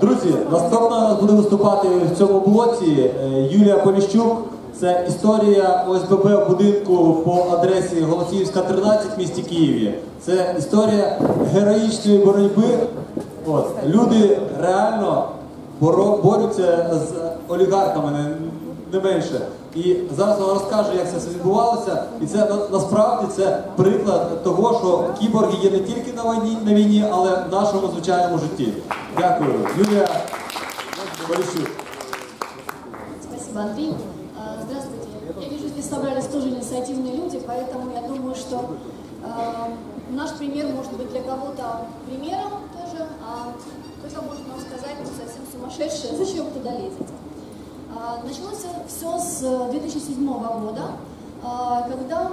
Друзі, наступна буде виступати в цьому блоці е, Юлія Поліщук. Це історія ОСББ будинку по адресі Голосіївська, 13 в місті Києві. Це історія героїчної боротьби. От, люди реально борються з олігархами, не менше. І зараз вона розкаже, як це все відбувалося. І це на- насправді це приклад того, що кіборги є не тільки на війні, на війні, але в нашому звичайному житті. Дякую. Юлія Поліщук. Спасибо, Андрей. А, Здравствуйте. Я вижу, здесь собрались тоже инициативные люди, поэтому я думаю, что э, наш пример может быть для кого-то примером тоже, а кто-то может нам сказать, ну, совсем сумасшедшие, зачем туда лезете. А, Началось все с 2007 года, а, когда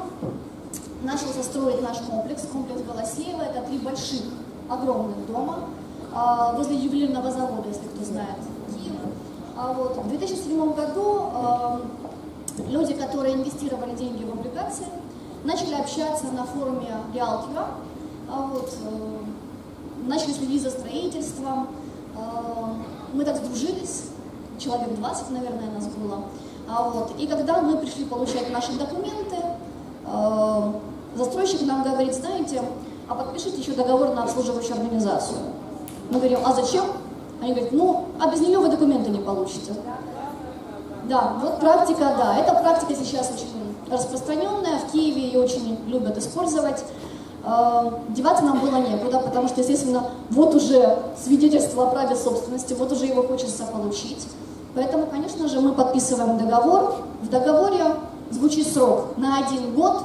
начался строить наш комплекс, комплекс Голосеева. Это три больших, огромных дома а, возле ювелирного завода, если кто знает. А вот в 2007 году а, люди, которые инвестировали деньги в облигации, начали общаться на форуме Реалтива, а вот, э, начали следить за строительством. А, Мы так сдружились, человек 20, наверное, нас было. А вот, и когда мы пришли получать наши документы, э, застройщик нам говорит, знаете, а подпишите еще договор на обслуживающую организацию. Мы говорим, а зачем? Они говорят, ну, а без нее вы документы не получите. Да, вот практика, да, эта практика сейчас очень распространенная, в Киеве ее очень любят использовать. Э, Деваться нам было некуда, потому что, естественно, вот уже свидетельство о праве собственности, вот уже его хочется получить. Поэтому, конечно же, мы подписываем договор. В договоре звучит срок на один год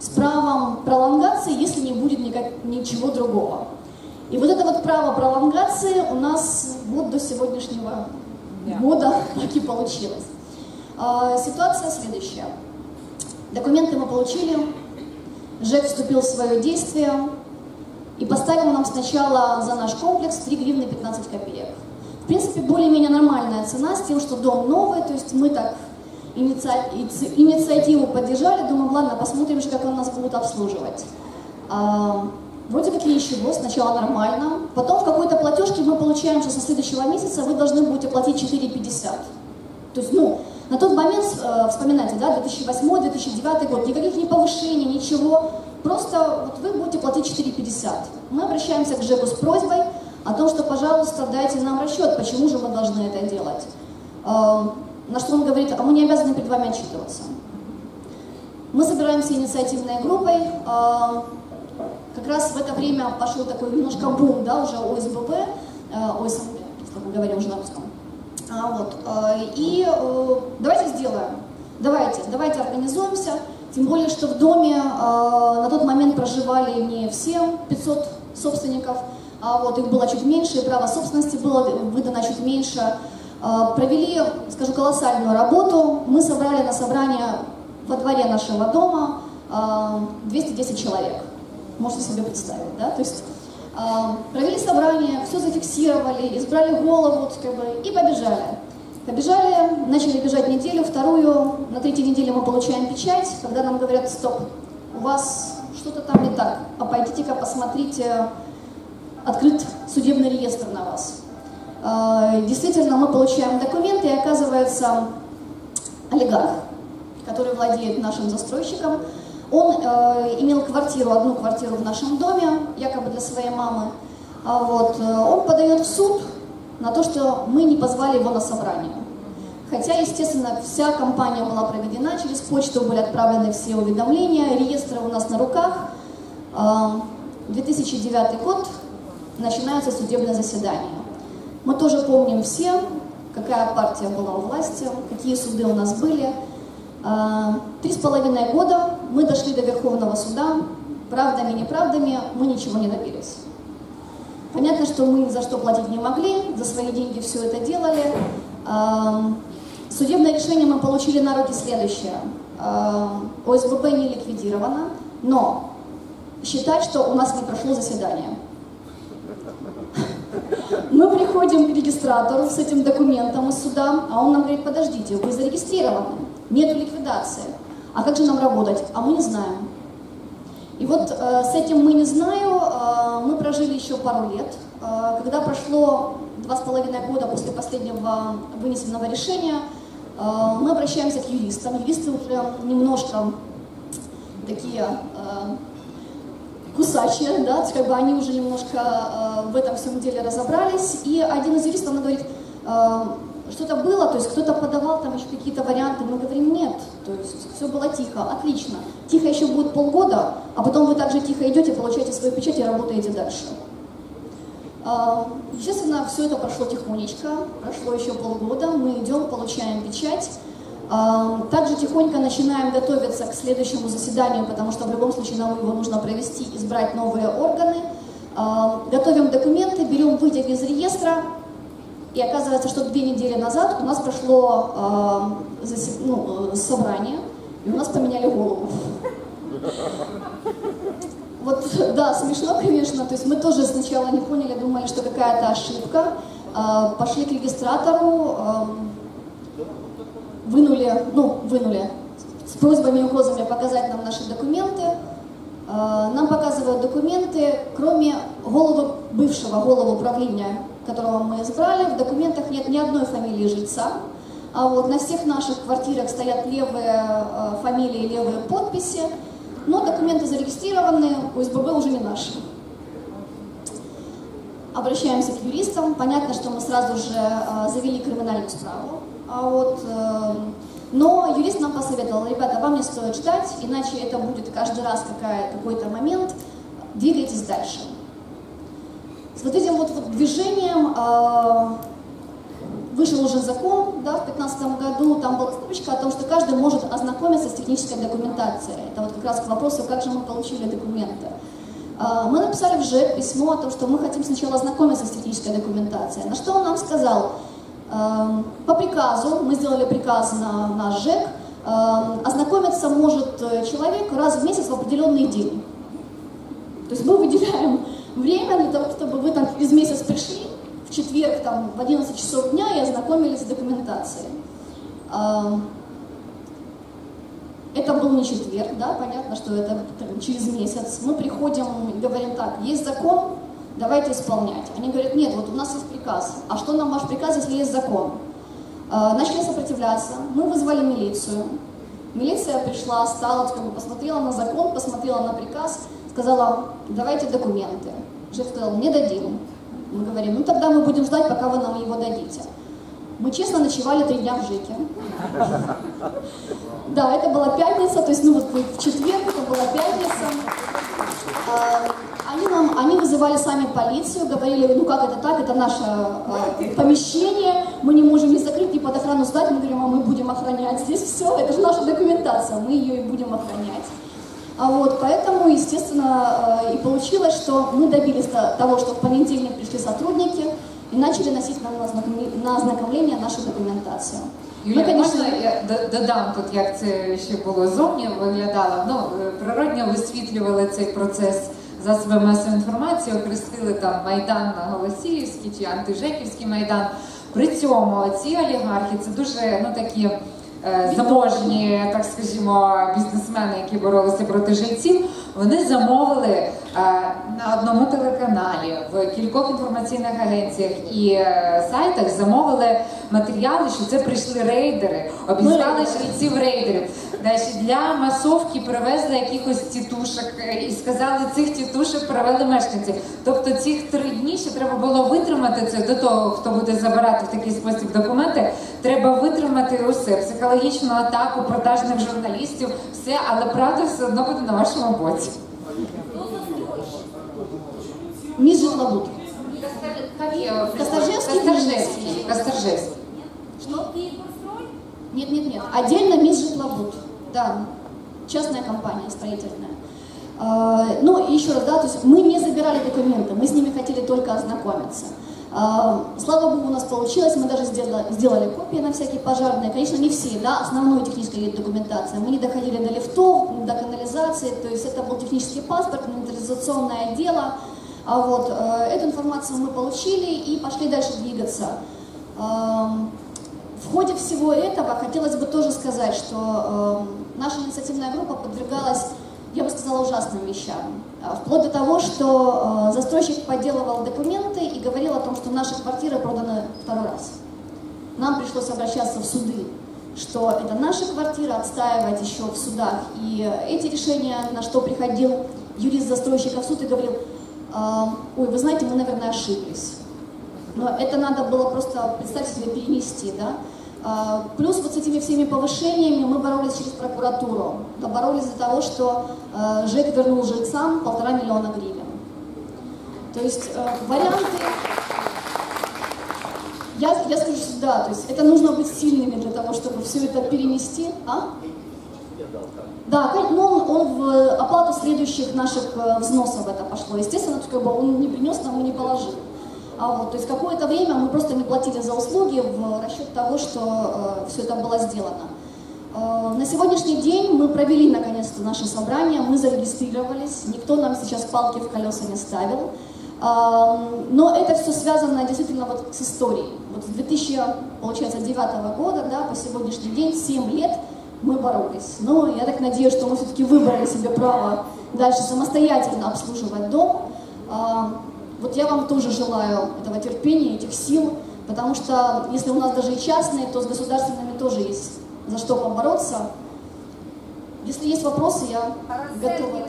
с правом пролонгации, если не будет никак- ничего другого. И вот это вот право пролонгации у нас вот до сегодняшнего года так и получилось. А, Ситуация следующая. Документы мы получили, ЖЭК вступил в свое действие и поставил нам сначала за наш комплекс 3 гривны 15 копеек. В принципе, более-менее нормальная цена с тем, что дом новый, то есть мы так иници- ици- инициативу поддержали, думаем, ладно, посмотрим как он нас будут обслуживать. А, Вроде как ничего, сначала нормально. Потом в какой-то платежке мы получаем, что со следующего месяца вы должны будете платить 4,50. То есть, ну, на тот момент, э, вспоминайте, да, 2008-2009 год, никаких ни повышений, ничего, просто вот вы будете платить 4,50. Мы обращаемся к ЖЭКу с просьбой о том, что, пожалуйста, дайте нам расчет, почему же мы должны это делать. Э, На что он говорит, а мы не обязаны перед вами отчитываться. Мы собираемся инициативной группой, э, как раз в это время пошел такой немножко бум, да, уже ОСББ, э, ОСМБ, если мы говорим уже на русском. А, вот, э, и э, давайте сделаем, давайте, давайте организуемся, тем более, что в доме на тот момент проживали не все 500 собственников, а вот их было чуть меньше, и право собственности было выдано чуть меньше. Э, Провели, скажу, колоссальную работу. Мы собрали на собрание во дворе нашего дома э, 210 человек. Можете себе представить, да? То есть э, провели собрание, все зафиксировали, избрали голову как и побежали. Побежали, начали бежать неделю, вторую, на третьей неделе мы получаем печать, когда нам говорят, стоп, у вас что-то там не так, а пойдите-ка посмотрите, открыт судебный реестр на вас. Э, Действительно, мы получаем документы, и оказывается, олигарх, который владеет нашим застройщиком, он э, имел квартиру, одну квартиру в нашем доме, якобы для своей мамы. А вот, э, он подает в суд на то, что мы не позвали его на собрание. Хотя, естественно, вся кампания была проведена, через почту были отправлены все уведомления, реестры у нас на руках. А, 2009 год, начинается судебное заседание. Мы тоже помним все, какая партия была у власти, какие суды у нас были. А, Три с половиной года мы дошли до Верховного суда, правдами и неправдами мы ничего не добились. Понятно, что мы ни за что платить не могли, за свои деньги все это делали. Ам, Судебное решение мы получили на руки следующее. Ам, ОСББ не ликвидировано, но считать, что у нас не прошло заседание. Мы приходим к регистратору с этим документом из суда, а он нам говорит, подождите, вы зарегистрированы, нет ликвидации. А как же нам работать? А мы не знаем. И вот э, с этим мы не знаю, э, мы прожили еще пару лет. Э, когда прошло два с половиной года после последнего вынесенного решения э, мы обращаемся к юристам. Юристы уже немножко такие э, кусачие, да, как бы они уже немножко э, в этом всем деле разобрались. И один из юристов, он говорит, э, что-то было, то есть кто-то подавал там еще какие-то варианты, мы говорим, нет, то есть все было тихо, отлично. Тихо еще будет полгода, а потом вы также тихо идете, получаете свою печать и работаете дальше. Э, естественно, все это прошло тихонечко, прошло еще полгода, мы идем, получаем печать, также тихонько начинаем готовиться к следующему заседанию, потому что в любом случае нам его нужно провести, избрать новые органы. Готовим документы, берем вытяг из реестра, и оказывается, что две недели назад у нас прошло ну, собрание, и у нас поменяли голову. Вот, да, смешно, конечно. То есть мы тоже сначала не поняли, думали, что какая-то ошибка. Пошли к регистратору, вынули, ну, вынули с просьбами и угрозами показать нам наши документы. А, нам показывают документы, кроме головы, бывшего головы управления, которого мы избрали, в документах нет ни одной фамилии жильца. А вот на всех наших квартирах стоят левые а, фамилии, левые подписи, но документы зарегистрированы, у СББ уже не наши. Обращаемся к юристам. Понятно, что мы сразу же а, завели криминальную справу. А вот, э, но юрист нам посоветовал, ребята, вам не стоит ждать, иначе это будет каждый раз какой-то момент, двигайтесь дальше. С вот этим вот, вот движением э, вышел уже закон да, в 2015 году, там была строчка о том, что каждый может ознакомиться с технической документацией. Это вот как раз к вопросу, как же мы получили документы. Э, мы написали в ЖЭК письмо о том, что мы хотим сначала ознакомиться с технической документацией. На что он нам сказал, по приказу, мы сделали приказ на наш ЖЭК, эм, ознакомиться может э, человек раз в месяц в определенный день. То есть мы выделяем время для того, чтобы вы там через месяц пришли, в четверг там, в 11 часов дня и ознакомились с документацией. Эм, это был не четверг, да, понятно, что это через месяц. Мы приходим и говорим так, есть закон, давайте исполнять. Они говорят, нет, вот у нас есть приказ. А что нам ваш приказ, если есть закон? Э, начали сопротивляться, мы вызвали милицию. Милиция пришла, стала, бы посмотрела на закон, посмотрела на приказ, сказала, давайте документы. Жив сказал, не дадим. Мы говорим, ну тогда мы будем ждать, пока вы нам его дадите. Мы честно ночевали три дня в ЖИКе. Да, это была пятница, то есть ну вот в четверг это была пятница. Э, они, нам, они вызывали сами полицию, говорили, ну как это так, это наше э, помещение, мы не можем не закрыть, не под охрану сдать. Мы говорим, а мы будем охранять здесь все, это же наша документация, мы ее и будем охранять. А вот, поэтому, естественно, э, и получилось, что мы добились того, что в понедельник пришли сотрудники и начали носить нам на ознакомление нашу документацию. Юлія, Ми, конечно... можна я додам тут, як це ще було зовні виглядало. Ну, природньо висвітлювали цей процес засоби масової інформації, окрестили там Майдан на Голосіївський чи антижеківський майдан. При цьому ці олігархи це дуже ну такі. Е, заможні, так скажімо, бізнесмени, які боролися проти жильців, вони замовили на одному телеканалі в кількох інформаційних агенціях і е, сайтах замовили матеріали, що це прийшли рейдери, обізвали жильців рейдерів. Далі для масовки привезли якихось тітушок і сказали, цих тітушок привели мешканці. Тобто цих три дні ще треба було витримати це до того, хто буде забирати в такий спосіб документи. Треба витримати усе психологічну атаку, продажних журналістів, все, але правда все одно буде на вашому боці. Мисс Житлобуд. Косторжевский? Косторжевский. Косторжевский. Что? Нет, нет, нет. Отдельно мисс Житлобуд. Да, частная компания строительная. А, ну, еще раз, да, то есть мы не забирали документы, мы с ними хотели только ознакомиться. А, слава богу, у нас получилось, мы даже сделали, сделали копии на всякие пожарные. Конечно, не все, да, основную техническую документацию. Мы не доходили до лифтов, до канализации, то есть это был технический паспорт, инвентаризационное дело. А вот э, эту информацию мы получили и пошли дальше двигаться. В ходе всего этого хотелось бы тоже сказать, что э, наша инициативная группа подвергалась я бы сказала, ужасным вещам. А, Вплоть до того, что э, застройщик подделывал документы и говорил о том, что наши квартиры проданы второй раз. Нам пришлось обращаться в суды, что это наша квартира, отстаивать еще в судах. И эти решения, на что приходил юрист застройщика в суд и говорил, «А, ой, вы знаете, мы, наверное, ошиблись. Но это надо было просто, представьте себе, перенести, да. А, Плюс вот с этими всеми повышениями мы боролись через прокуратуру. Доборолись до того, что э, ЖЭК вернул жильцам полтора миллиона гривен. То есть э, варианты... Я, я скажу сюда, то есть это нужно быть сильными для того, чтобы все это перенести. А? Да, ну, он, в оплату следующих наших э, взносов это пошло. Естественно, как бы он не принес нам и не положил. А вот, то есть какое-то время мы просто не платили за услуги в расчет того, что все это было сделано. Э, на сегодняшний день мы провели наконец-то наше собрание, мы зарегистрировались, никто нам сейчас палки в колеса не ставил. Э, но это все связано действительно вот с историей. Вот с 2009 года да, по сегодняшний день, 7 лет, мы боролись. Но я так надеюсь, что мы все-таки выбрали себе право дальше самостоятельно обслуживать дом. А, Вот я вам тоже желаю этого терпения, этих сил, потому что если у нас даже и частные, то с государственными тоже есть за что побороться. Если есть вопросы, я А готова. На?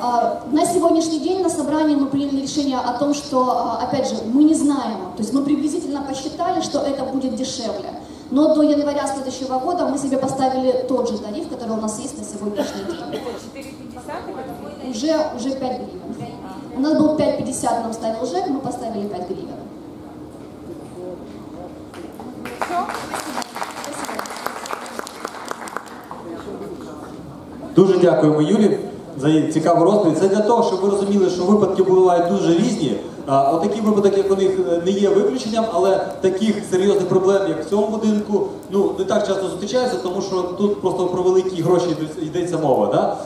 А, На сегодняшний день на собрании мы приняли решение о том, что, опять же, мы не знаем, то есть мы приблизительно посчитали, что это будет дешевле. Но до января следующего года мы себе поставили тот же тариф, который у нас есть на сегодняшний день. 4,50 или Уже, уже 5 гривен. У нас был 5,50 нам ставил ЖЭК, мы поставили 5 гривен. Дуже дякуємо Юлі за її цікаву розповідь. Це для того, щоб ви розуміли, що випадки бувають дуже різні. Отакий випадок, як у них е, не є виключенням, але таких серйозних проблем, як в цьому будинку, ну не так часто зустрічаються, тому що тут просто про великі гроші йдеться мова. Да?